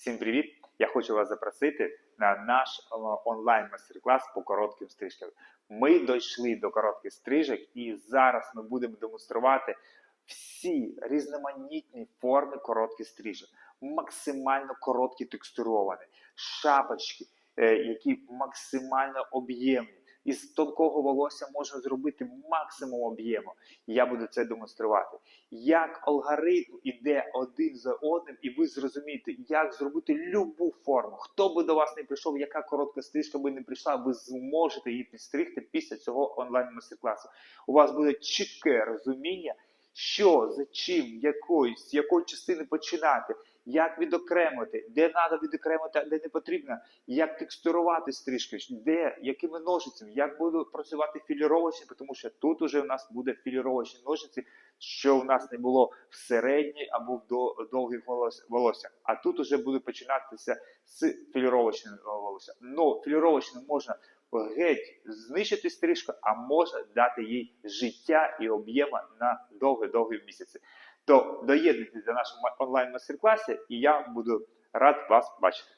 Всім привіт! Я хочу вас запросити на наш е, онлайн майстер-клас по коротким стрижкам. Ми дійшли до коротких стрижок, і зараз ми будемо демонструвати всі різноманітні форми коротких стрижок, максимально короткі текстуровані, шапочки, е, які максимально об'ємні. Із тонкого волосся можна зробити максимум об'єму. Я буду це демонструвати. Як алгоритм іде один за одним, і ви зрозумієте, як зробити любу форму. Хто би до вас не прийшов, яка коротка стрижка би не прийшла, ви зможете її підстригти після цього онлайн майстер-класу. У вас буде чітке розуміння, що за чим, якої, з якої частини починати, як відокремити, де треба відокремити, а де не потрібно, як текстурувати стрижки, де, якими ножицями, як буду працювати філіровочні, тому що тут уже у нас буде філіровочні ножиці, що у нас не було в середній або в довгих волоссях. А тут уже буде починатися з філіровочним волосся. Ну, філіровочним можна геть знищити стрижку, а можна дати їй життя і об'єма на довгі-довгі місяці. То доєднуйтесь до нашого онлайн майстер-класі, і я буду рад вас бачити.